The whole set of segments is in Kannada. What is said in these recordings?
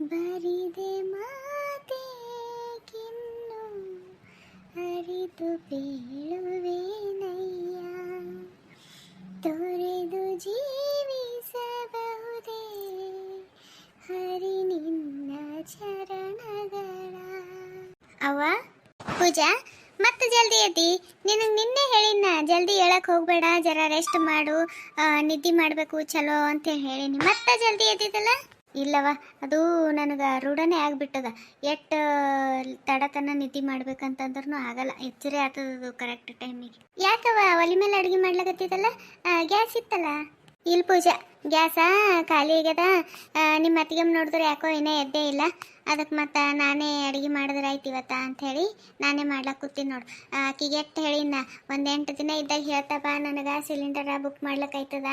ಬರಿದೆ ಮಾತೆ ಕಿನ್ನು ಅರಿತು ಬೀಳುವೆನಯ್ಯ ತೊರೆದು ಜೀವಿಸಬಹುದೇ ಹರಿ ನಿನ್ನ ಚರಣಗಳ. ಅವ್ವ, ಪೂಜಾ, ಮತ್ತೆ ಜಲ್ದಿ ಎದ್ದಿ. ನಿನಗೆ ನಿನ್ನೆ ಹೇಳಿನ ಜಲ್ದಿ ಹೇಳಕ್ ಹೋಗ್ಬೇಡ, ಜರ ರೆಸ್ಟ್ ಮಾಡು ನಿದ್ದೆ ಮಾಡಬೇಕು, ಚಲೋ ಅಂತ ಹೇಳಿನಿ. ಮತ್ತೆ ಜಲ್ದಿ ಎದ್ದಿದ್ದಲ್ಲ? ಇಲ್ಲವ? ಅದು ನನಗೆ ರೂಢನೇ ಆಗಿಬಿಟ್ಟದ. ಎಷ್ಟು ತಡತನ ನಿದ್ದೆ ಮಾಡ್ಬೇಕಂತಂದ್ರೂ ಆಗಲ್ಲ. ಎಚ್ಚರಿ ಆಗ್ತದದು ಕರೆಕ್ಟ್ ಟೈಮಿಗೆ ಯಾಕವ ಒಲಿ ಮೇಲೆ ಅಡುಗೆ ಮಾಡ್ಲಾಕತ್ತಿದ್ದಲ್ಲ? ಗ್ಯಾಸ್ ಇತ್ತಲ್ಲ? ಇಲ್ಲ ಪೂಜಾ. ಗ್ಯಾಸ? ಖಾಲಿ ಆಗ್ಯದ? ನಿಮ್ಮ ಅತ್ತಿಗೆಮ್ಮ ನೋಡಿದ್ರೆ ಯಾಕೋ ಇನ್ನೂ ಎದ್ದೇ ಇಲ್ಲ. ಅದಕ್ಕೆ ಮತ್ತೆ ನಾನೇ ಅಡುಗೆ ಮಾಡಿದ್ರೆ ಆಯ್ತು ಇವತ್ತ ಅಂಥೇಳಿ ನಾನೇ ಮಾಡ್ಲಾಕ ಕೂತೀನಿ ನೋಡು. ಆಕಿಗೆ ಎಷ್ಟು ಹೇಳಿನ ಒಂದು ಎಂಟು ದಿನ ಇದ್ದಾಗ ಹೇಳ್ತಪ್ಪ ನನಗೆ ಸಿಲಿಂಡರ್ ಬುಕ್ ಮಾಡ್ಲಿಕ್ಕೆ ಆಯ್ತದ.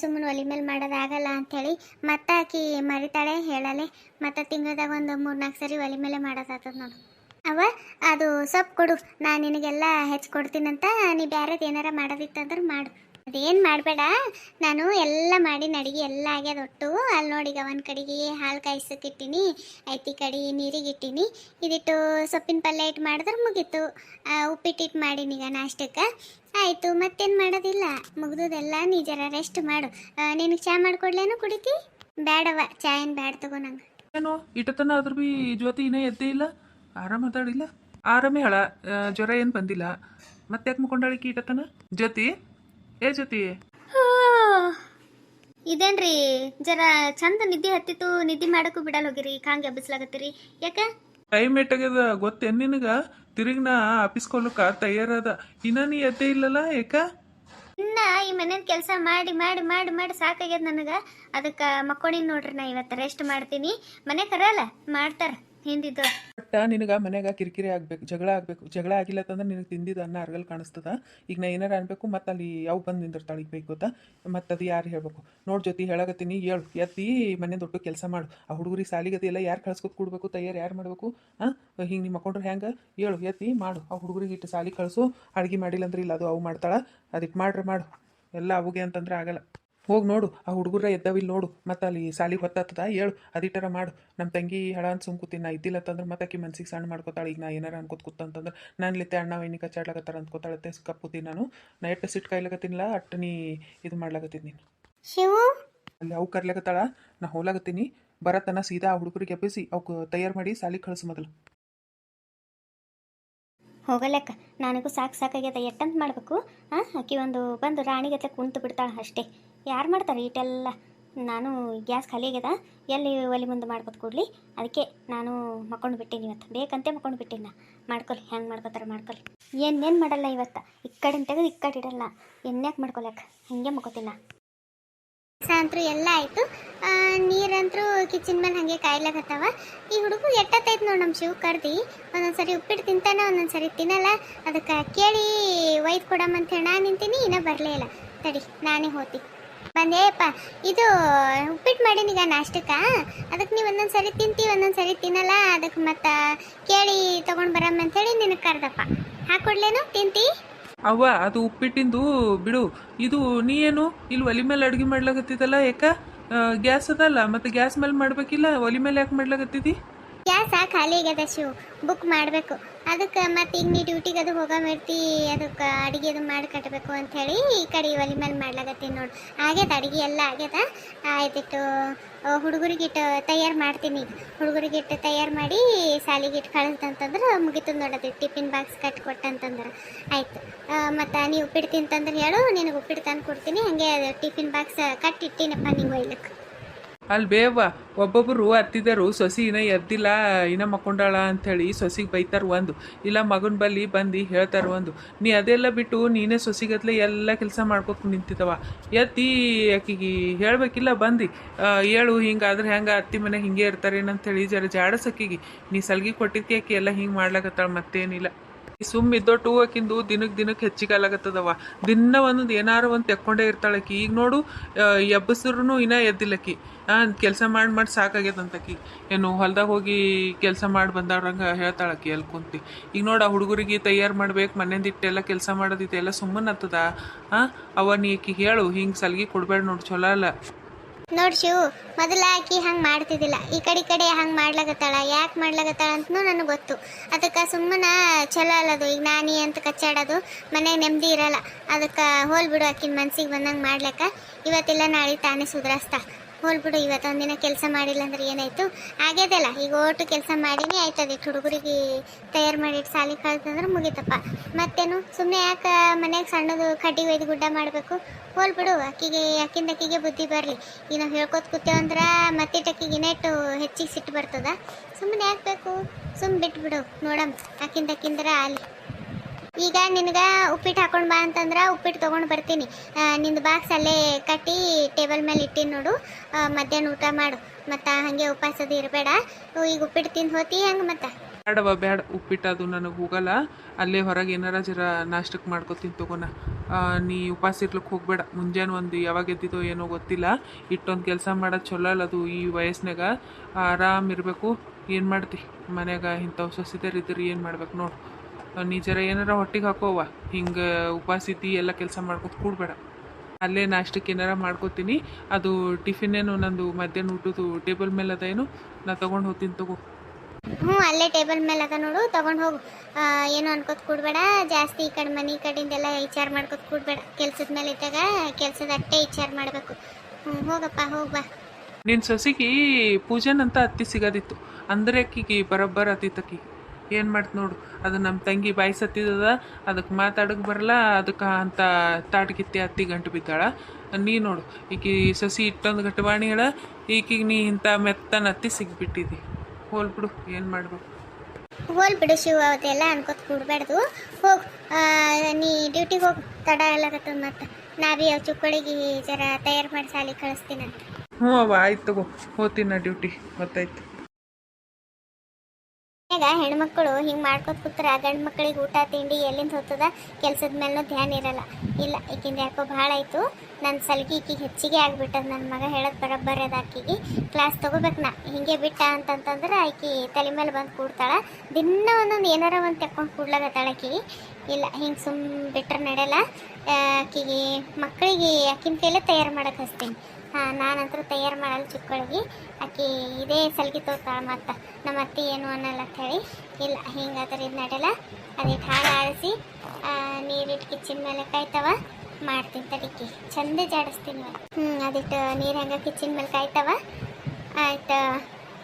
ಸುಮ್ಮನೆ ಒಲಿ ಮೇಲೆ ಮಾಡೋದಾಗಲ್ಲ ಅಂಥೇಳಿ ಮತ್ತೆ ಆಕಿ ಮರಿತಾಳೆ ಹೇಳಲೆ. ಮತ್ತೆ ತಿಂಗಳದಾಗ ಒಂದು ಮೂರು ನಾಲ್ಕು ಸರಿ ಒಲಿ ಮೇಲೆ ಮಾಡೋದಾಗ್ತದೆ ನೋಡು. ಅವ, ಅದು ಸೊಪ್ಪು ಕೊಡು. ನಾನು ನಿನಗೆಲ್ಲ ಹೆಚ್ಚು ಕೊಡ್ತೀನಂತ ನೀ ಬೇರೆದು ಏನಾರ ಮಾಡೋದಿತ್ತಂದ್ರೆ ಮಾಡು. ಅದೇನು ಮಾಡಬೇಡ. ನಾನು ಎಲ್ಲ ಮಾಡಿ ನಡಿಗೆ ಎಲ್ಲ ಆಗ್ಯದ ಒಟ್ಟು. ಅಲ್ಲಿ ನೋಡಿ ಒಂದು ಕಡೆಗೆ ಹಾಲು ಕಾಯಿಸಕ್ಕಿಟ್ಟಿನಿ ಐತಿ ಕಡೆ ನೀರಿಗೆ ಇಟ್ಟೀನಿ ಇದಿಟ್ಟು ಸೊಪ್ಪಿನ ಪಲ್ಯ ಇಟ್ಟು ಮಾಡಿದ್ರೆ ಮುಗೀತು. ಉಪ್ಪಿಟ್ಟಿಟ್ಟು ಮಾಡಿನೀಗ ನಾಷ್ಟಕ್ಕೆ. ಆಯಿತು, ಮತ್ತೇನು ಮಾಡೋದಿಲ್ಲ. ಮುಗ್ದುದೆಲ್ಲ ನೀ ಜರ ರೆಸ್ಟ್ ಮಾಡು. ನಿನಗೆ ಚಾ ಮಾಡ್ಕೊಡ್ಲೇನು ಕುಡಿತಿ? ಬೇಡವ ಚಾ ಏನು ಬೇಡ ತಗೋ ನಂಗೆ. ಏನು, ಇಟ್ಟತನ ಅದ್ರ ಬಿ ಜ್ಯೋತಿ ಇನ್ನೇ ಎದ್ದೇ ಇಲ್ಲ. ಆರಾಮ ಮಾತಾಡಿಲ್ಲ ಆರಾಮೇ ಹೇಳ ಜ್ವರ ಏನು ಬಂದಿಲ್ಲ. ಮತ್ತೆ ಯಾಕೆ ಮುಕೊಂಡಾಳಿಕೆ ಇಟ್ಟತನ? ಜ್ಯೋತಿ? ಏ ಜ್ಯೋತಿ? ಇದೇನ್ರಿ? ಜರ ಚಂದ ನಿದ್ದೆ ಹತ್ತಿತ್ತು. ನಿದ್ದೆ ಮಾಡಕ್ಕೂ ಬಿಡಲ್ಲ ಹೋಗಿರಿ. ಕಾಂಗೆ ಎಬ್ಬಿಸ್ಲಾಗತ್ತೀರಿ ಯಾಕ? ಟೈಮ್ ಎಟ್ಟಾಗ್ಯದ ಗೊತ್ತೇನು ನಿನಗ? ತಿರುಗಿ ನಾ ಆಫೀಸ್ ಕೊಲ್ಲಕ ತಯಾರದ. ಇನ್ನ ನೀ ಎದ್ದೇ ಇಲ್ಲಲ್ಲ ಯಾಕ ಇನ್ನ ಈ ಮನೇನ ಕೆಲಸ ಮಾಡಿ ಮಾಡಿ ಮಾಡಿ ಮಾಡಿ ಸಾಕಾಗ್ಯದ ನನಗೆ. ಅದಕ್ಕ ಮಕ್ಕೊಂಡಿನಿ ನೋಡ್ರಿ ನಾ ಇವತ್ತು ರೆಸ್ಟ್ ಮಾಡ್ತೀನಿ. ಮನೆ ಕರಲ್ಲ ಮಾಡ್ತಾರ. ಹಿಂದಿದ್ದು ಬಟ್ ನಿನಗ ಮನ್ಯಾಗ ಕಿರಿಕಿರಿ ಆಗ್ಬೇಕು, ಜಗಳ ಆಗ್ಬೇಕು, ಜಗಳ ಆಗಿಲ್ಲ ಅಂತಂದ್ರೆ ನಿನಗೆ ತಿಂದಿದ್ದು ಅನ್ನ ಅರ್ಗಲ್ ಕಾಣಿಸ್ತದ. ಈಗ ನಾ ಏನಾರ ಅನ್ಬೇಕು, ಮತ್ತೆ ಅಲ್ಲಿ ಯಾವ ಬಂದು ನಿಂದಿರ್ತಾಳೆ ಈಗ ಬೇಕು ಗೊತ್ತಾ? ಮತ್ತೆ ಅದು ಯಾರು ಹೇಳ್ಬೇಕು? ನೋಡ್ ಜೊತೆ ಹೇಳಕತ್ತೀನಿ, ಹೇಳು, ಎತ್ತಿ ಮನೆ ದೊಡ್ಡ ಕೆಲಸ ಮಾಡು. ಆ ಹುಡುಗರಿಗೆ ಸಾಲಿಗತಿ ಎಲ್ಲ ಯಾರು ಕಳ್ಸ್ಕೊತ್ ಕೊಡ್ಬೇಕು, ತಯಾರು ಯಾರು ಮಾಡಬೇಕು? ಹಾಂ ಹಿಂಗೆ ನಿಮ್ಮ ಮಕ್ಕೊಂಡ್ರೆ ಹೆಂಗೆ ಹೇಳು, ಎತ್ತಿ ಮಾಡು. ಆ ಹುಡುಗರಿಗೆ ಇಟ್ಟು ಸಾಲಿ ಕಳಿಸು, ಅಡುಗೆ ಮಾಡಿಲ್ಲ ಅಂದ್ರೆ ಇಲ್ಲ, ಅದು ಅವು ಮಾಡ್ತಾಳ. ಅದಕ್ಕೆ ಮಾಡ್ರಿ, ಮಾಡು. ಎಲ್ಲ ಅವುಗೆ ಅಂತಂದ್ರೆ ಆಗಲ್ಲ. ಹೋಗಿ ನೋಡು ಆ ಹುಡುಗರ ಎದ್ದವಿಲ್ಲಿ ನೋಡು ಮತ್ತೆ ಅಲ್ಲಿ ಸಾಲಿ ಹೊತ್ತಾತದ ಹೇಳು ಅದಿಟ್ಟರ ಮಾಡು. ನಮ್ಮ ತಂಗಿ ಹಳ ಅಂತ ಸುಮ್ ಕೂತೀನಿ ನಾ ಇದ್ದಿಲ್ಲ ಅಂತಂದ್ರೆ ಮತ್ತೆ ಆಕಿ ಮನ್ಸಿಗೆ ಸಣ್ಣ ಮಾಡ್ಕೋತಾಳೆ ಈಗ ನಾ ಏನಾರ ಅನ್ಕೋತ ಕೂತಂತಂದ್ರೆ ನಾನು ಲಿತ್ತೆ ಅಣ್ಣ ವೈನಿ ಕಚ್ಚಾಡ್ಲಕತ್ತಾರ ಅಂದ್ಕೋತಾಳತ್ತೆ ಕಪ್ಪುತ್ತೀನಿ ನಾನು ನಾ ಎಟ್ಟು ಸಿಟ್ಟು ಕಾಯ್ಲಕತ್ತೀನಿಲ್ಲ ಅಟ್ಟು ನೀ ಇದು ಮಾಡ್ಲಾಗತ್ತೀನಿ ನೀನು. ಶಿವು? ಅಲ್ಲಿ ಅವು ಕರ್ಲಾಗತ್ತಾಳ ನಾ ಹೋಲಾಗತ್ತೀನಿ ಬರತನ ಸೀದಾ ಆ ಹುಡುಗರಿಗೆ ಎಬ್ಬಿಸಿ ಅವಕ್ಕೆ ತಯಾರು ಮಾಡಿ ಸಾಲಿಗೆ ಕಳಿಸು ಮೊದಲು. ಹೋಗಲೆಕ್ಕ ನನಗೂ ಸಾಕು ಸಾಕಾಗ್ಯದ ಎಟ್ಟಂತ ಮಾಡಬೇಕು ಹಾಂ ಆಕಿ ಒಂದು ಬಂದು ರಾಣಿಗತ್ತೆ ಕುಂತು ಬಿಡ್ತಾಳೆ ಅಷ್ಟೇ. ಯಾರು ಮಾಡ್ತಾರೆ ಇಟೆಲ್ಲ ನಾನು ಗ್ಯಾಸ್ ಖಾಲಿ ಆಗ್ಯದ, ಎಲ್ಲಿ ಒಲಿ ಮುಂದೆ ಮಾಡ್ಕೊತ ಕೂಡಲಿ? ಅದಕ್ಕೆ ನಾನು ಮಕ್ಕೊಂಡು ಬಿಟ್ಟೀನಿ ಇವತ್ತು. ಬೇಕಂತೆ ಮಕ್ಕೊಂಡು ಬಿಟ್ಟಿನಿ ನಾ. ಮಾಡ್ಕೊಲಿ, ಹೆಂಗೆ ಮಾಡ್ಕೊತಾರೆ ಮಾಡ್ಕೊಲಿ. ಏನೇನು ಮಾಡಲ್ಲ ಇವತ್ತು? ಈ ತೆಗೆದು ಕಡೆ ಇಡಲ್ಲ. ಎನ್ಯಾಕೆ ಮಾಡ್ಕೊಳಕ್ಕೆ ಹಂಗೆ ಮಕ್ಕೋತೀನಿ ನಾ ಅಂತೂ ಎಲ್ಲ ಆಯಿತು. ನೀರಂತರೂ ಕಿಚನ್ ಮೇಲೆ ಹಾಗೆ ಕಾಯ್ಲಕತ್ತವ. ಈ ಹುಡುಗು ಎಟ್ಟತ್ತೈತೆ ನೋಡಿ ನಮ್ಮ ಶಿವ್ ಕರ್ದು. ಒಂದೊಂದ್ಸರಿ ಉಪ್ಪಿಟ್ಟು ತಿಂತಾನ, ಒಂದೊಂದ್ಸರಿ ತಿನ್ನಲ್ಲ. ಅದಕ್ಕೆ ಕೇಳಿ ಒಯ್ದು ಹೇಳಿ ನಾನು ನಿಂತೀನಿ, ಇನ್ನೂ ಬರಲೇ ಇಲ್ಲ. ತಡಿ, ನಾನೇ ಹೋತಿ. ಬಂದೇಪ್ಪ ಇದು ಉಪ್ಪಿಟ್ಟು ಮಾಡೀನಿ ಈಗ ನಾಷ್ಟಕ್ಕೆ ಅದಕ್ಕೆ ನೀವು ಒಂದೊಂದು ಸರಿ ತಿಂತೀವಿ ಒಂದೊಂದು ಸರಿ ತಿನ್ನಲ್ಲ ಅದಕ್ಕೆ ಮತ್ತೆ ಕೇಳಿ ತೊಗೊಂಡು ಬರಮ್ಮ ಅಂತೇಳಿ ನಿನಗೆ ಕರೆದಪ್ಪ. ಹಾಕೊಡ್ಲೇನು? ತಿಂತಿ? ಅವ್ವ ಅದು ಉಪ್ಪಿಟ್ಟಿಂದು ಬಿಡು. ಇದು ನೀ ಏನು? ಇಲ್ಲಿ ಒಲಿ ಮೇಲೆ ಅಡುಗೆ ಮಾಡ್ಲಾಕತ್ತಿದ್ದಲ್ಲ ಯಾಕ ಗ್ಯಾಸ್ ಅದಲ್ಲ ಮತ್ತೆ ಗ್ಯಾಸ್ ಮೇಲೆ ಮಾಡ್ಬೇಕಿಲ್ಲ ಒಲಿ ಮೇಲೆ ಯಾಕೆ ಮಾಡ್ಲಾಕತ್ತಿದ್ದಿ? ಗ್ಯಾಸ ಖಾಲಿ ಆಗ್ಯದ ಶಿವ್. ಬುಕ್ ಮಾಡಬೇಕು. ಅದಕ್ಕೆ ಮತ್ತೆ ಈಗ ನೀ ಡ್ಯೂಟಿಗೆ ಅದು ಹೋಗ ಮಾಡ್ತಿ ಅದಕ್ಕೆ ಅಡುಗೆ ಅದು ಮಾಡಿ ಕಟ್ಟಬೇಕು ಅಂಥೇಳಿ ಈ ಕಡೆ ಒಲಿ ಮೇಲೆ ಮಾಡ್ಲಾಗತ್ತೀನಿ ನೋಡು. ಆಗ್ಯದ ಅಡುಗೆ ಎಲ್ಲ ಆಗ್ಯದ? ಆಯ್ತಿಟ್ಟು ಹುಡುಗರಿಗಿಟ್ಟು ತಯಾರು ಮಾಡ್ತೀನಿ ಈಗ. ಹುಡುಗರಿಗಿಟ್ಟು ತಯಾರು ಮಾಡಿ ಸಾಲಿಗಿಟ್ಟು ಕಳಿಸ್ದಂತಂದ್ರೆ ಮುಗಿತು ನೋಡೋದು ಟಿಫಿನ್ ಬಾಕ್ಸ್ ಕಟ್ಟಿ ಕೊಟ್ಟಂತಂದ್ರೆ ಆಯ್ತು. ಮತ್ತು ನೀವು ಉಪ್ಪಿಟ್ಟು ತಿಂತಂದ್ರೆ ಹೇಳು, ನಿನಗೆ ಉಪ್ಪಿಟ್ಟು ತಂದು ಕೊಡ್ತೀನಿ, ಹಾಗೆ ಟಿಫಿನ್ ಬಾಕ್ಸ್ ಕಟ್ಟಿಟ್ಟಿನಪ್ಪ ನೀವು ಒಯ್ಲಕ್ಕೆ ಅಲ್ಲಿ ಬೇವ ಒಬ್ಬೊಬ್ಬರು ಅತ್ತಿದರು, ಸೊಸಿ ಇನ್ನ ಎದ್ದಿಲ್ಲ ಇನ್ನ ಮಕ್ಕೊಂಡಾಳ ಅಂಥೇಳಿ ಸೊಸಿಗೆ ಬೈತಾರ ಒಂದು. ಇಲ್ಲ ಮಗನ ಬಲ್ಲಿ ಬಂದು ಹೇಳ್ತಾರ ಒಂದು. ನೀ ಅದೆಲ್ಲ ಬಿಟ್ಟು ನೀನೇ ಸೊಸಿಗತ್ಲೆ ಎಲ್ಲ ಕೆಲಸ ಮಾಡ್ಕೊತ ನಿಂತಿದ್ದವ ಎತ್ತಿ ಆಕಿಗೆ ಹೇಳಬೇಕಿಲ್ಲ ಬಂದು. ಹೇಳು ಹಿಂಗಾದ್ರೆ ಹೆಂಗೆ ಅತ್ತಿ ಮನೆ ಹಿಂಗೆ ಇರ್ತಾರೇನಂತೇಳಿ ಜರ ಜಾಡಸಕ್ಕಿಗೆ ನೀ ಸಲ್ಗಿ ಕೊಟ್ಟಿದ್ಕೆ ಆಕಿ ಎಲ್ಲ ಹಿಂಗೆ ಮಾಡ್ಲಾಕತ್ತಾಳ ಮತ್ತೇನಿಲ್ಲ. ಸುಮ್ ಇದ್ದೊಟ್ಟು ಆಕಿಂದು ದಿನಕ್ಕೆ ದಿನಕ್ಕೆ ಹೆಚ್ಚಿಗೆ ಆಗತ್ತದವ ದಿನ ಒಂದೊಂದು ಏನಾರು ಒಂದು ತೆಕ್ಕೊಂಡೇ ಇರ್ತಾಳಕಿ ಈಗ ನೋಡು ಎಬ್ಬಸ್ರು ಇನ್ನ ಎದ್ದಿಲ್ಲಕಿ ಕೆಲಸ ಮಾಡಿ ಮಾಡಿ ಸಾಕಾಗ್ಯದಂತಕಿ ಏನು, ಹೊಲ್ದಾಗ ಹೋಗಿ ಕೆಲಸ ಮಾಡಿ ಬಂದವ್ರಂಗೆ ಹೇಳ್ತಾಳಕಿ ಅಲ್ಲಿ ಕುಂತಿ. ಈಗ ನೋಡು, ಆ ಹುಡುಗರಿಗೆ ತಯಾರು ಮಾಡ್ಬೇಕು, ಮನೆಯಿಂದ ಇಟ್ಟೆಲ್ಲ ಕೆಲಸ ಮಾಡೋದಿತ್ತೆಲ್ಲ ಸುಮ್ಮನೆ ಹತ್ತದ ಹಾಂ ನೀಕಿ ಹೇಳು, ಹಿಂಗೆ ಸಲ್ಗಿ ಕೊಡ್ಬೇಡ ನೋಡು ಚಲೋ ಅಲ್ಲ. ನೋಡ್ ಶಿವು, ಮೊದಲ ಆಕಿ ಹಂಗೆ ಮಾಡ್ತಿದ್ದಿಲ್ಲ. ಈ ಕಡೆ ಈ ಕಡೆ ಹಂಗೆ ಮಾಡ್ಲಾಗತ್ತಾಳ ಯಾಕೆ ಮಾಡ್ಲಾಗತ್ತಾಳ ಅಂತನೂ ನನಗೆ ಗೊತ್ತು. ಅದಕ್ಕೆ ಸುಮ್ಮನೆ ಚಲೋ ಅಲ್ಲದು, ಈಗ ನಾನಿ ಅಂತ ಕಚ್ಚಾಡೋದು ಮನೆಗೆ ನೆಮ್ಮದಿ ಇರಲ್ಲ. ಅದಕ್ಕೆ ಹೋಲ್ ಬಿಡು ಆಕಿನ ಮನ್ಸಿಗೆ ಬಂದಂಗೆ ಮಾಡ್ಲಕ್ಕ ಇವತ್ತಿಲ್ಲ ನಾಳೆ ತಾನೇ ಸುಧಾರಿಸ್ತಾ ಹೋಲ್ ಬಿಡು ಇವತ್ತೊಂದಿನ ಕೆಲಸ ಮಾಡಿಲ್ಲ ಅಂದ್ರೆ ಏನಾಯ್ತು? ಆಗ್ಯದಲ್ಲ ಈಗ ಒಟ್ಟು ಕೆಲಸ ಮಾಡಿನೇ ಆಯ್ತದೆ ಹುಡುಗರಿಗೆ ತಯಾರು ಮಾಡಿಟ್ಟು ಸಾಲಿ ಕಳ್ತಂದ್ರೆ ಮುಗಿತಪ್ಪ. ಮತ್ತೇನು? ಸುಮ್ಮನೆ ಯಾಕೆ ಮನೆಗೆ ಸಣ್ಣದು ಕಡ್ಡಿ ಒಯ್ದು ಗುಡ್ಡ ಮಾಡಬೇಕು? ಹೋಲ್ಬಿಡು ಅಕ್ಕಿಗೆ, ಅಕ್ಕಿಂದ ಅಕ್ಕಿಗೆ ಬುದ್ಧಿ ಬರಲಿ. ಈಗ ನಾವು ಹೇಳ್ಕೊತ ಕೂತೇವಂದ್ರೆ ಮತ್ತಿಟ್ಟಕ್ಕಿಗೆ ನೆಟ್ಟು ಹೆಚ್ಚಿಗೆ ಸಿಟ್ಟು ಬರ್ತದ. ಸುಮ್ಮನೆ ಯಾಕೆ ಬೇಕು? ಸುಮ್ಮನೆ ಬಿಟ್ಬಿಡು, ನೋಡಮ್. ಅಕ್ಕಿಂದ ಅಕ್ಕಿಂದ್ರೆ ಅಲ್ಲಿ ಈಗ ನಿನಗ ಉಪ್ಪಿಟ್ಟು ಹಾಕೊಂಡು ಬಾ ಅಂತಂದ್ರೆ ಉಪ್ಪಿಟ್ಟು ತೊಗೊಂಡು ಬರ್ತೀನಿ. ನಿಂದು ಬಾಕ್ಸ್ ಅಲ್ಲೇ ಕಟ್ಟಿ ಟೇಬಲ್ ಮೇಲೆ ಇಟ್ಟಿನಿ ನೋಡು. ಮಧ್ಯಾಹ್ನ ಊಟ ಮಾಡು. ಮತ್ತೆ ಹಾಗೆ ಉಪವಾಸದ ಇರಬೇಡ. ಈಗ ಉಪ್ಪಿಟ್ಟು ತಿಂದು ಹೋತಿ ಹಂಗೆ ಮತ್ತೆ? ಬೇಡವ ಬೇಡ ಉಪ್ಪಿಟ್ಟು ಅದು ನನಗೆ ಹೋಗಲ್ಲ. ಅಲ್ಲೇ ಹೊರಗೆ ಏನಾರ ಜರ ನಾಷ್ಟಕ್ಕೆ ಮಾಡ್ಕೊತೀನಿ ತಗೋಣ. ನೀ ಉಪವಾಸ ಇರ್ಲಿಕ್ಕೆ ಹೋಗ್ಬೇಡ. ಮುಂಜಾನೆ ಒಂದು ಯಾವಾಗ ಎದ್ದಿದೋ ಏನೋ ಗೊತ್ತಿಲ್ಲ. ಇಟ್ಟೊಂದು ಕೆಲಸ ಮಾಡೋದು ಚಲೋ ಅಲ್ಲ ಅದು ಈ ವಯಸ್ಸಿನಾಗ ಆರಾಮ್ ಇರಬೇಕು. ಏನು ಮಾಡ್ತಿ? ಮನ್ಯಾಗ ಇಂಥವು ಸೊಸಿದರ್ ಇದ್ರಿ ಏನು ಮಾಡ್ಬೇಕು ನೋಡು. ನೀ ಜರ ಏನಾರ ಹೊಟ್ಟಿಗೆ ಹಾಕೋವ ಹಿಂಗೆ ಉಪವಾಸ ಇದ್ದು ಎಲ್ಲ ಕೆಲಸ ಮಾಡ್ಕೊತ ಕೂಡಬೇಡ. ಅಲ್ಲೇ ನಾಷ್ಟಕ್ಕೆ ಏನಾರ ಮಾಡ್ಕೋತೀನಿ. ಅದು ಟಿಫಿನ್ ಏನು ನಂದು ಮಧ್ಯಾಹ್ನ ಊಟದ್ದು ಟೇಬಲ್ ಮೇಲೆ ಅದೇನು ನಾ ತಗೊಂಡು ಹೋಗ್ತೀನಿ ತಗೋ. ಹ್ಞೂ ಅಲ್ಲೇ ಟೇಬಲ್ ಮೇಲೆ ಅದ ನೋಡು. ತಗೊಂಡು ಹೋಗು. ಏನು ಅನ್ಕೋತ ಕೂಡಬೇಡ. ಜಾಸ್ತಿ ಈ ಕಡೆ ಮನೆ ಕಡೆಯಿಂದೆಲ್ಲ ವಿಚಾರ ಮಾಡ್ಕೋತ ಕೂಡಬೇಡ. ಕೆಲ್ಸದ ಮೇಲೆ ಇದ್ದಾಗ ಕೆಲ್ಸದ ಅಟ್ಟೆ ವಿಚಾರ ಮಾಡಬೇಕು. ಹ್ಞೂ ಹೋಗಪ್ಪ ಹೋಗ್ಬಾ ನಿನ್ನ ಸೊಸಿಗೆ ಪೂಜೆನಂತ ಅತ್ತಿ ಸಿಗೋದಿತ್ತು. ಅಂದ್ರೆ ಅಕ್ಕಿಗೆ ಬರೋಬ್ಬರ ಅತ್ತಿತ್ತಕ್ಕಿ ಏನು ಮಾಡ್ತು ನೋಡು ಅದು ನಮ್ಮ ತಂಗಿ ಬಾಯಿ ಸತ್ತಿದ್ದದ ಅದಕ್ಕೆ ಮಾತಾಡಕ್ಕೆ ಬರಲ್ಲ ಅದಕ್ಕೆ ಅಂತ ತಾಟಗಿತ್ತಿ ಹತ್ತಿ ಗಂಟು ಬಿದ್ದಾಳ. ನೀ ನೋಡು ಈಕಿ ಸಸಿ ಇಟ್ಟೊಂದು ಗಟ್ಟವಾಣಿ ಹೇಳ ಈಕಿಗೆ ನೀ ಇಂಥ ಮೆತ್ತನ ಅತ್ತಿ ಸಿಗ್ಬಿಟ್ಟಿದಿ. ಹೋಲ್ಬಿಡು ಏನು ಮಾಡ್ಬೇಕು? ಹೋಲ್ ಬಿಡು ಶಿವ ಅದೆಲ್ಲ ಅನ್ಕೋತ ಕೂಡಬಾರ್ದು ಹೋಗು ನೀ ಡ್ಯೂಟಿಗೆ ಹೋಗು ತಡ ಎಲ್ಲ ಮತ್ತೆ. ನಾವಿ ಅವ್ರು ಅವ್ ಚುಕ್ಕಳಿಗೆ ಜರ ತಯಾರು ಮಾಡಿ ಸಾಲಿ ಕಳಿಸ್ತೀನಂತ. ಹ್ಞೂ ಅವ ಆಯ್ತು ತಗೋ ಹೋಗ್ತೀನಿ ನಾ ಡ್ಯೂಟಿ ಗೊತ್ತಾಯ್ತು. ಈಗ ಹೆಣ್ಮಕ್ಳು ಹಿಂಗೆ ಮಾಡ್ಕೊತ ಕೂತ್ರ, ಗಂಡು ಮಕ್ಕಳಿಗೆ ಊಟ, ತಿಂಡಿ ಎಲ್ಲಿಂದ ಹೋಗ್ತದ ಕೆಲ್ಸದ ಮೇಲೂ ಧ್ಯಾನ ಇರಲ್ಲ. ಇಲ್ಲ, ಈಕಿಂದ ಯಾಕೋ ಭಾಳ ಆಯಿತು. ನನ್ನ ಸಲ್ಗಿ ಈಕಿಗೆ ಹೆಚ್ಚಿಗೆ ಆಗ್ಬಿಟ್ಟದ. ನನ್ನ ಮಗ ಹೇಳೋದು ಬರೋಬ್ಬರ ಅದ ಆಕಿಗೆ. ಕ್ಲಾಸ್ ತೊಗೋಬೇಕು ನಾ. ಹಿಂಗೆ ಬಿಟ್ಟ ಅಂತಂತಂದ್ರೆ ಆಕಿ ತಲೆ ಮೇಲೆ ಬಂದು ಕೂಡ್ತಾಳೆ. ದಿನ ಒಂದೊಂದು ಏನಾರ ಒಂದು ತೆಕ್ಕೊಂಡು ಕೂಡ್ಲಾಗತ್ತಾಳ ಆಕಿಗೆ. ಇಲ್ಲ, ಹಿಂಗೆ ಸುಮ್ ಬಿಟ್ರೆ ನಡೆಯಲ್ಲ. ಆಕಿಗೆ ಮಕ್ಕಳಿಗೆ ಆಕಿನ ಕೈಲೇ ತಯಾರು ಮಾಡೋಕೆ ಹಚ್ತೀನಿ. ನಾನಂತರೂ ತಯಾರು ಮಾಡಲ್ಲ ಚಿಕ್ಕಳಿಗೆ. ಆಕೆ ಇದೇ ಸಲ್ಗಿ ತೋತಾಳ ಮತ್ತು. ನಮ್ಮ ಅತ್ತೆ ಏನು ಅನ್ನಲ್ಲ ಹೇಳಿ, ಇಲ್ಲ, ಹಿಂಗಾದ್ರೆ ಇದು ನಡಲ್ಲ ಅದಕ್ಕೆ ಹಾಳು ಆಡಿಸಿ ನೀರಿಟ್ಟು ಕಿಚ್ಚಿನ ಮೇಲೆ ಕಾಯ್ತವ. ಮಾಡ್ತೀನಿ ತಡಿಕೆ. ಚಂದ ಜಾಡಿಸ್ತೀನಿ ಹ್ಞೂ ಅದಿಟ್ಟು ನೀರು ಹೆಂಗೆ ಕಿಚ್ಚಿನ ಮೇಲೆ ಕಾಯ್ತವ. ಆಯ್ತು,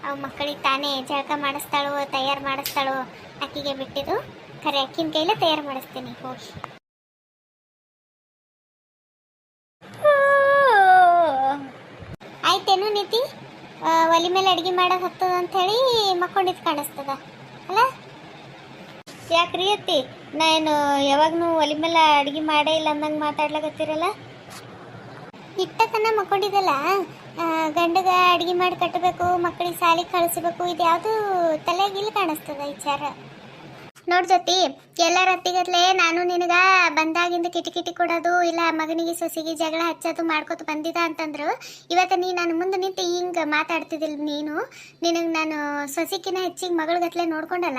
ಅವು ಮಕ್ಕಳಿಗೆ ತಾನೇ ಜಳಕ ಮಾಡಿಸ್ತಾಳು, ತಯಾರು ಮಾಡಿಸ್ತಾಳು ಅಕ್ಕಿಗೆ ಬಿಟ್ಟಿದ್ದು. ಖರೆ ಅಕ್ಕಿನ ಕೈಲೇ ತಯಾರು ಮಾಡಿಸ್ತೀನಿ. ಹೋಗಿ. ಆಯ್ತೇನು ನೀತಿ ಒಲಿ ಮೇಲೆ ಅಡುಗೆ ಮಾಡೋದು ಹತ್ತದ ಅಂತ ಹೇಳಿ ಮಕ್ಕೊಂಡಿದ್ದು ಕಾಣಿಸ್ತದ. ಅಲ್ಲ? ಯಾಕ್ರಿ ಅತ್ತಿ ನಾನು ಯಾವಾಗ್ನೂ ಒಲಿ ಮೇಲೆ ಅಡುಗೆ ಮಾಡೇ ಇಲ್ಲ ಅಂದಂಗೆ ಮಾತಾಡ್ಲಕತ್ತೀರಲ್ಲ? ಇಟ್ಟತನ ಮಕ್ಕೊಂಡಿದ್ದಲ್ಲ? ಗಂಡಗ ಅಡುಗೆ ಮಾಡಿ ಕಟ್ಟಬೇಕು ಮಕ್ಕಳಿಗೆ ಶಾಲೆಗೆ ಕಳಿಸ್ಬೇಕು ಇದು ಯಾವುದು ತಲೆಗಿಲ್ಲಿ ಕಾಣಿಸ್ತದ ವಿಚಾರ ನೋಡ್ ಜೊತಿ ಎಲ್ಲರ ಹತ್ತಿಗತ್ಲೆ ನಾನು ನಿನಗ ಬಂದಾಗಿಂದ ಕಿಟಿ ಕಿಟಿ ಕೊಡೋದು, ಇಲ್ಲ ಮಗನಿಗೆ ಸೊಸಿಗೆ ಜಗಳ ಹಚ್ಚೋದು ಮಾಡ್ಕೊತ ಬಂದಿದ ಅಂತಂದ್ರು. ಇವತ್ತು ನೀ ನನ್ನ ಮುಂದೆ ನಿಂತು ಹಿಂಗೆ ಮಾತಾಡ್ತಿದ್ದಿಲ್ಲ ನೀನು. ನಿನಗೆ ನಾನು ಸೊಸಿಕಿನ ಹೆಚ್ಚಿಗೆ ಮಗಳಗತ್ಲೆ ನೋಡ್ಕೊಂಡಲ್ಲ.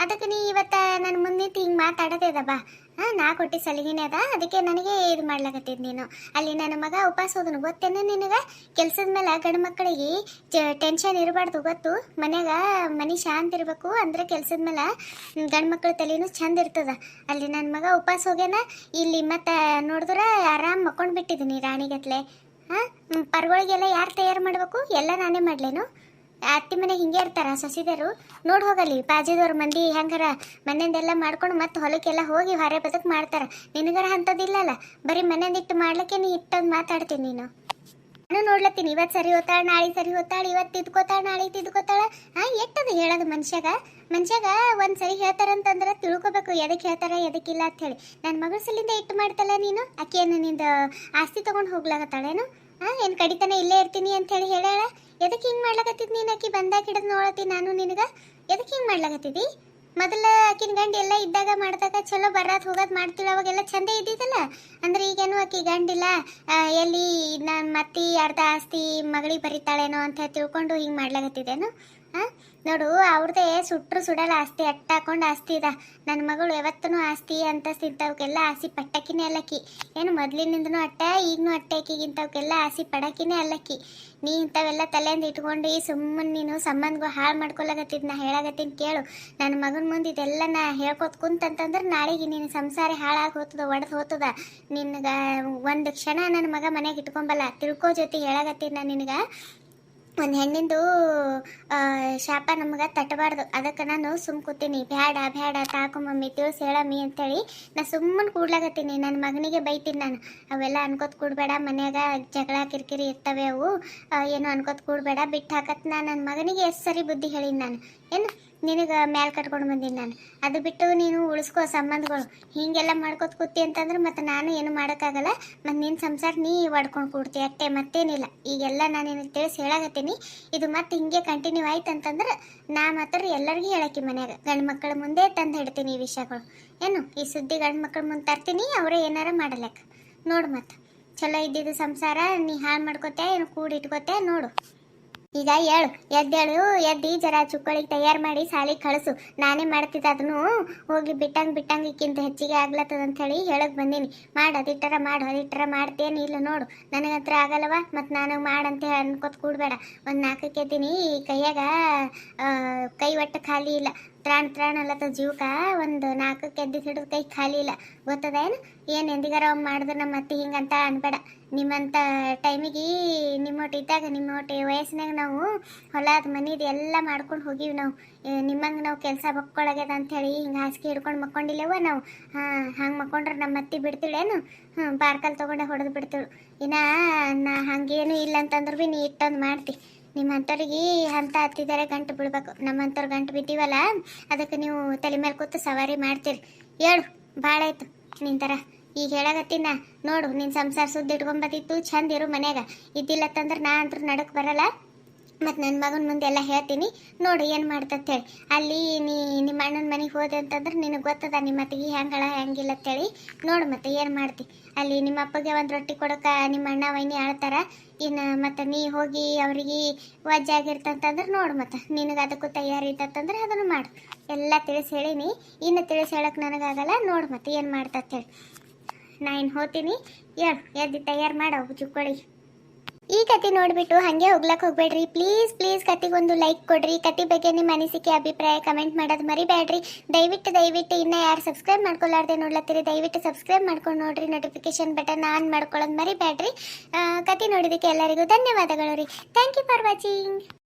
ಅದಕ್ಕೆ ನೀ ಇವತ್ತು ನನ್ನ ಮುಂದೆ ನಿಂತು ಹಿಂಗೆ ಮಾತಾಡೋದೇ ಬಾ. ಹಾಂ ನಾ ಕೊಟ್ಟಿ ಸಲಿಗೆನೇ ಅದ. ಅದಕ್ಕೆ ನನಗೆ ಇದು ಮಾಡ್ಲಾಕತ್ತಿದ್ ನೀನು. ಅಲ್ಲಿ ನನ್ನ ಮಗ ಉಪವಾಸ ಹೋದನು ಗೊತ್ತೇನ ನಿನಗೆ? ಕೆಲ್ಸದ ಮೇಲೆ ಗಂಡು ಮಕ್ಕಳಿಗೆ ಟೆನ್ಷನ್ ಇರಬಾರ್ದು ಗೊತ್ತು. ಮನ್ಯಾಗ ಮನೆ ಶಾಂತ ಇರಬೇಕು. ಅಂದ್ರೆ ಕೆಲ್ಸದ ಮೇಲೆ ಗಂಡು ಮಕ್ಕಳ ತಲೆನೂ ಚಂದ ಇರ್ತದ. ಅಲ್ಲಿ ನನ್ನ ಮಗ ಉಪವಾಸ ಹೋಗ್ಯಾನ. ಇಲ್ಲಿ ಮತ್ತೆ ನೋಡಿದ್ರೆ ಆರಾಮ್ ಮಕ್ಕೊಂಡು ಬಿಟ್ಟಿದ್ದೀನಿ ರಾಣಿಗತ್ಲೆ. ಹಾಂ ಪರ್ಗಳಿಗೆಲ್ಲ ಯಾರು ತಯಾರು ಮಾಡಬೇಕು? ಎಲ್ಲ ನಾನೇ ಮಾಡ್ಲೇನು? ಅತ್ತಿ ಮನೆ ಹಿಂಗೆ ಇರ್ತಾರ ಸಸಿದರು ನೋಡಿ ಹೋಗಲಿ ಬಾಜುದವ್ರ ಮಂದಿ ಹೆಂಗಾರ ಮನೆಯಿಂದೆಲ್ಲ ಮಾಡ್ಕೊಂಡು ಮತ್ತೆ ಹೊಲಕ್ಕೆಲ್ಲ ಹೋಗಿ ಹೊರೆ ಬದುಕು ಮಾಡ್ತಾರ. ನಿನಗರ ಅಂಥದ್ದಿಲ್ಲಲ್ಲ? ಬರೀ ಮನೆಯಿಂದ ಇಟ್ಟು ಮಾಡ್ಲಿಕ್ಕೆ ನೀ ಇಟ್ಟೊಂದು ಮಾತಾಡ್ತೀನಿ ನೀನು. ನಾನು ನೋಡ್ಲತ್ತೀನಿ ಇವತ್ತು ಸರಿ ಹೋತಾಳ ನಾಳೆ ಸರಿ ಹೋತಾಳ ಇವತ್ತು ತಿದ್ಕೋತಾಳ, ನಾಳೆ ತಿದ್ಕೋತಾಳ. ಹಾ ಎಟ್ಟದು ಹೇಳೋದು ಮನುಷ್ಯಾಗ? ಮನುಷ್ಯಾಗ ಒಂದು ಸರಿ ಹೇಳ್ತಾರಂತಂದ್ರೆ ತಿಳ್ಕೊಬೇಕು ಎದಕ್ಕೆ ಹೇಳ್ತಾರ ಎದಕ್ಕಿಲ್ಲ ಅಂತ ಹೇಳಿ. ನನ್ನ ಮಗಳ ಸಲಿಂದ ಇಟ್ಟು ಮಾಡ್ತಲ್ಲ ನೀನು? ಆಕೆಯನ್ನು ನಿಂದ ಆಸ್ತಿ ತಗೊಂಡು ಹೋಗ್ಲಾಗತ್ತಾಳೇನು ಹಾಂ ಏನು ಕಡಿತನ ಇಲ್ಲೇ ಇರ್ತೀನಿ ಅಂತ ಹೇಳಿ ಹೇಳಾಳ ಎದಕ್ಕೆ ಹಿಂಗೆ ಮಾಡ್ಲಾಕತ್ತಿದ್ ನೀನು ಆಕಿ ಬಂದಾಗ ಹಿಡಿದು ನೋಡತ್ತಿ ನಾನು ನಿನಗ? ಎದಕ್ಕೆ ಹಿಂಗೆ ಮಾಡ್ಲಾಕತ್ತಿದಿ? ಮೊದಲ ಆಕಿನ ಗಂಡ ಎಲ್ಲ ಇದ್ದಾಗ ಮಾಡ್ದಾಗ ಚಲೋ ಬರತ್ ಹೋಗೋದು ಮಾಡ್ತೀವಿ ಅವಾಗೆಲ್ಲ ಚಂದ ಇದ್ದಿದ್ದಲ್ಲ? ಅಂದ್ರೆ ಈಗೇನು ಆಕಿ ಗಂಡಿಲ್ಲ ಎಲ್ಲಿ ನಾನು ಮತ್ತಿ ಅರ್ಧ ಆಸ್ತಿ ಮಗಳಿಗೆ ಬರೀತಾಳೇನೋ ಅಂತ ತಿಳ್ಕೊಂಡು ಹಿಂಗೆ ಮಾಡ್ಲಾಗತ್ತಿದ್ದೇನು ಆ? ನೋಡು ಅವ್ರದ್ದೇ ಸುಟ್ರು ಸುಡಲ್ಲ ಆಸ್ತಿ, ಅಟ್ಟ ಹಾಕೊಂಡು ಆಸ್ತಿ ಇದ. ನನ್ನ ಮಗಳು ಯಾವತ್ತೂ ಆಸ್ತಿ ಅಂತ ಇಂಥವಕ್ಕೆಲ್ಲ ಆಸಿ ಪಟ್ಟಕಿನೇ ಅಲ್ಲಕ್ಕಿ. ಏನು ಮೊದ್ಲಿನಿಂದನು ಅಟ್ಟ, ಈಗನೂ ಅಟ್ಟೆ ಆಕಿಗೆ ಇಂಥವಕ್ಕೆಲ್ಲ ಆಸೆ ಪಡಕಿನೇ ಅಲ್ಲಕ್ಕಿ. ನೀ ಇಂಥವೆಲ್ಲ ತಲೆಯಿಂದ ಇಟ್ಕೊಂಡು ಸುಮ್ಮನೆ ನೀನು ಸಂಬಂಧಗಳು ಹಾಳು ಮಾಡ್ಕೊಳಕತ್ತಿದ್ ನಾ ಹೇಳಾಗತ್ತೀನಿ ಕೇಳು. ನನ್ನ ಮಗನ ಮುಂದೆ ಇದೆಲ್ಲ ನಾ ಹೇಳ್ಕೊತ ಕುಂತಂತಂದ್ರೆ ನಾಳೆಗೆ ನಿನ್ನ ಸಂಸಾರ ಹಾಳಾಗಿ ಹೋತದ, ಒಡೆದು ಹೋತದ. ನಿನ್ಗ ಒಂದು ಕ್ಷಣ ನನ್ನ ಮಗ ಮನೆಗೆ ಇಟ್ಕೊಂಬಲ್ಲ. ತಿಳ್ಕೋ ಜೊತೆ ಹೇಳಾಗತ್ತೀನಿ ನಾನು ನಿನಗ. ಒಂದು ಹೆಣ್ಣಿಂದು ಶಾಪ ನಮ್ಗೆ ತಟ್ಟಬಾರ್ದು ಅದಕ್ಕೆ ನಾನು ಸುಮ್ ಕೂತೀನಿ. ಬ್ಯಾಡ ಬ್ಯಾಡ, ತಾಕು ಮಮ್ಮಿ, ತಿಳಿಸಿ, ಹೇಳಮ್ಮಿ ಅಂತೇಳಿ ನಾ ಸುಮ್ಮನೆ ಕೂಡ್ಲಾಗತ್ತೀನಿ ನನ್ನ ಮಗನಿಗೆ ಬೈತೀನಿ ನಾನು. ಅವೆಲ್ಲ ಅನ್ಕೋತ ಕೂಡಬೇಡ. ಮನ್ಯಾಗ ಜಗಳ, ಕಿರಿಕಿರಿ ಇರ್ತವೆ ಅವು. ಏನು ಅನ್ಕೋತ ಕೂಡಬೇಡ. ಬಿಟ್ಟು ಹಾಕತ್ ನಾನು ನನ್ನ ಮಗನಿಗೆ ಎಷ್ಟು ಸರಿ ಬುದ್ಧಿ ಹೇಳೀನಿ ನಾನು. ಏನು? ನಿನಗೆ ಮ್ಯಾಲ್ ಕಟ್ಕೊಂಡು ಬಂದೀನಿ ನಾನು. ಅದು ಬಿಟ್ಟು ನೀನು ಉಳಿಸ್ಕೋ ಸಂಬಂಧಗಳು. ಹೀಗೆಲ್ಲ ಮಾಡ್ಕೋತ ಕೂತಿ ಅಂತಂದ್ರೆ ಮತ್ತೆ ನಾನು ಏನು ಮಾಡೋಕ್ಕಾಗಲ್ಲ. ಮತ್ತು ನಿನ್ನ ಸಂಸಾರ ನೀ ಒಡ್ಕೊಂಡು ಕೂಡ್ತಿ, ಅಟ್ಟೆ ಮತ್ತೇನಿಲ್ಲ. ಈಗೆಲ್ಲ ನಾನು ನಿನಗೆ ತಿಳಿಸಿ ಹೇಳಾಕತ್ತೀನಿ. ಇದು ಮತ್ತೆ ಹಿಂಗೆ ಕಂಟಿನ್ಯೂ ಆಯ್ತು ಅಂತಂದ್ರೆ ನಾ ಮಾತ್ರ ಎಲ್ಲರಿಗೂ ಹೇಳಕ್ಕೆ ಮನ್ಯಾಗ. ಗಂಡು ಮಕ್ಕಳ ಮುಂದೆ ತಂದು ಹಿಡ್ತೀನಿ ಈ ವಿಷಯಗಳು. ಏನು? ಈ ಸುದ್ದಿ ಗಂಡು ಮಕ್ಕಳ ಮುಂದೆ ತರ್ತೀನಿ, ಅವರೇ ಏನಾರ ಮಾಡಲಕ್ಕ ನೋಡು ಮತ್ತೆ ಚಲೋ ಇದ್ದಿದ್ದು ಸಂಸಾರ, ನೀ ಹಾಳು ಮಾಡ್ಕೋತೆ ಏನು ಕೂಡಿಟ್ಕೋತೆ ನೋಡು. ಈಗ ಹೇಳು ಎದ್ದೇಳು ಎದ್ದಿ ಜರ ಚುಕ್ಕಳಿಗೆ ತಯಾರು ಮಾಡಿ ಸಾಲಿಗೆ ಕಳಿಸು. ನಾನೇ ಮಾಡ್ತಿದ್ದ ಅದನ್ನು ಹೋಗಿ ಬಿಟ್ಟಂಗೆ ಬಿಟ್ಟಂಗೆ ಈಕಿಂತ ಹೆಚ್ಚಿಗೆ ಆಗ್ಲತ್ತದ ಅಂತ ಹೇಳಿ ಹೇಳಕ್ ಬಂದೀನಿ. ಮಾಡು, ಅದಿಟ್ಟರ ಮಾಡು, ಅದಿಟ್ಟರ ಮಾಡ್ತೇನೆ ಇಲ್ಲ ನೋಡು. ನನಗಂತ್ರ ಆಗಲ್ಲವ? ಮತ್ತು ನಾನು ಮಾಡಂತ ಅನ್ಕೋತ ಕೂಡಬೇಡ. ಒಂದು ನಾಲ್ಕಕ್ಕೆ ಎದ್ದೀನಿ ಕೈಯಾಗ ಕೈ ಒಟ್ಟು ಖಾಲಿ ಇಲ್ಲ. ತ್ರಾಣ ತ್ರಾಣ ಅಲ್ಲತ್ತ ಜೀವಕ ಒಂದು ನಾಲ್ಕು ಕೆದ್ದಿ ಹಿಡಿದು ಕೈ ಖಾಲಿ ಇಲ್ಲ. ಗೊತ್ತದ ಏನು? ಎಂದಿಗಾರ ಮಾಡಿದ್ರೆ ನಮ್ಮ ಅತ್ತೆ ಹಿಂಗಂತ ಅನ್ಬೇಡ. ನಿಮ್ಮಂಥ ಟೈಮಿಗೆ ನಿಮ್ಮೊಟ್ಟು ಇದ್ದಾಗ ನಿಮ್ಮೊಟ್ಟು ವಯಸ್ಸಿನಾಗ ನಾವು ಹೊಲದ ಮನಿದು ಎಲ್ಲ ಮಾಡ್ಕೊಂಡು ಹೋಗಿವಿ ನಾವು. ನಿಮ್ಮಂಗೆ ನಾವು ಕೆಲಸ ಬಕ್ಕೊಳಗ್ಯದ ಅಂಥೇಳಿ ಹಿಂಗೆ ಹಾಸಿಗೆ ಹಿಡ್ಕೊಂಡು ಮಕ್ಕೊಂಡಿಲ್ಲವ ನಾವು. ಹಾಂ, ಹಂಗೆ ಮಕ್ಕೊಂಡ್ರೆ ನಮ್ಮ ಅತ್ತಿ ಬಿಡ್ತಿಳೇನು ಹ್ಞೂ ಪಾರ್ಕಲ್ ತೊಗೊಂಡೆ ಹೊಡೆದು ಬಿಡ್ತಿಳು. ಇನ್ನು ನಾ ಹಂಗೇನು ಇಲ್ಲ ಅಂತಂದ್ರೆ ಭೀ ನೀ ಇಟ್ಟೊಂದು ಮಾಡ್ತಿ. ನಿಮ್ಮಂಥವ್ರಿಗೆ ಹಂತ ಹತ್ತಿದರೆ ಗಂಟು ಬಿಡ್ಬೇಕು ನಮ್ಮಂಥವ್ರು ಗಂಟು ಬಿದ್ದೀವಲ್ಲ, ಅದಕ್ಕೆ ನೀವು ತಲೆ ಮೇಲೆ ಕೂತು ಸವಾರಿ ಮಾಡ್ತೀರಿ. ಹೇಳು, ಭಾಳ ಆಯ್ತು ನಿಂತರ. ಈಗ ಹೇಳಾಗತ್ತಿನ ನೋಡು ನಿನ್ನ ಸಂಸಾರ ಸುದ್ದಿ ಇಟ್ಕೊಂಬತ್ತಿತ್ತು ಚಂದ ಇರು ಮನ್ಯಾಗ. ಇದ್ದಿಲ್ಲತ್ತಂದ್ರೆ ನಾ ಅಂತೂ ನಡಕ್ ಬರಲ್ಲ. ಮತ್ತು ನನ್ನ ಮಗನ ಮುಂದೆ ಎಲ್ಲ ಹೇಳ್ತೀನಿ. ನೋಡಿ ಏನು ಹೇಳಿ ಅಲ್ಲಿ ನೀ ನಿಮ್ಮ ಅಣ್ಣನ ಮನೆಗೆ ಹೋದೆ ಅಂತಂದ್ರೆ ನಿನಗೆ ಗೊತ್ತದ ನಿಮ್ಮ ಅತ್ತಿಗೆ ಹೆಂಗಳ ಹೆಂಗಿಲ್ಲ ಅಂತೇಳಿ. ನೋಡು ಮತ್ತೆ ಏನು ಮಾಡ್ತಿ. ಅಲ್ಲಿ ನಿಮ್ಮ ಅಪ್ಪಗೆ ಒಂದು ರೊಟ್ಟಿ ಕೊಡೋಕೆ ನಿಮ್ಮ ಅಣ್ಣ ವೈನಿ ಆಳ್ತಾರ. ಇನ್ನು ಮತ್ತು ನೀ ಹೋಗಿ ಅವ್ರಿಗೆ ವಜ್ಜಾಗಿರ್ತಂತಂದ್ರೆ ನೋಡು ಮತ್ತೆ ನಿನಗೆ ಅದಕ್ಕೂ ತಯಾರಿ ಇತ್ತಂತಂದ್ರೆ ಅದನ್ನು ಮಾಡು. ಎಲ್ಲ ತಿಳಿಸಿ ಹೇಳೀನಿ. ಇನ್ನು ತಿಳಿಸಿ ಹೇಳಕ್ಕೆ ನನಗಾಗಲ್ಲ. ನೋಡು ಮತ್ತೆ ಏನು ಹೇಳಿ ನಾ ಇನ್ನು ಹೋಗ್ತೀನಿ ಹೇಳು ಎದ್ದು ತಯಾರು ಮಾಡವು ಚುಕ್ಕೋಳಿ ಈ ಕತೆ ನೋಡಿಬಿಟ್ಟು ಹಾಗೆ ಹೋಗ್ಲಕ್ ಹೋಗ್ಬೇಡ್ರಿ. ಪ್ಲೀಸ್ ಪ್ಲೀಸ್ ಕತೆಗೊಂದು ಲೈಕ್ ಕೊಡ್ರಿ. ಕತೆ ಬಗ್ಗೆ ನಿಮ್ಮ ಅನಿಸಿಕೆ, ಅಭಿಪ್ರಾಯ ಕಮೆಂಟ್ ಮಾಡೋದು ಮರಿಬೇಡ್ರಿ. ದಯವಿಟ್ಟು ದಯವಿಟ್ಟು ಇನ್ನ ಯಾರು ಸಬ್ಸ್ಕ್ರೈಬ್ ಮಾಡ್ಕೊಳ್ಳಾರ್ದೆ ನೋಡ್ಲತ್ತೀರಿ, ದಯವಿಟ್ಟು ಸಬ್ಸ್ಕ್ರೈಬ್ ಮಾಡ್ಕೊಂಡು ನೋಡ್ರಿ. ನೋಟಿಫಿಕೇಶನ್ ಬಟನ್ ಆನ್ ಮಾಡ್ಕೊಳ್ಳೋದು ಮರಿಬೇಡ್ರಿ. ಕತೆ ನೋಡಿದಕ್ಕೆ ಎಲ್ಲರಿಗೂ ಧನ್ಯವಾದಗಳು ರೀ. Thank you for watching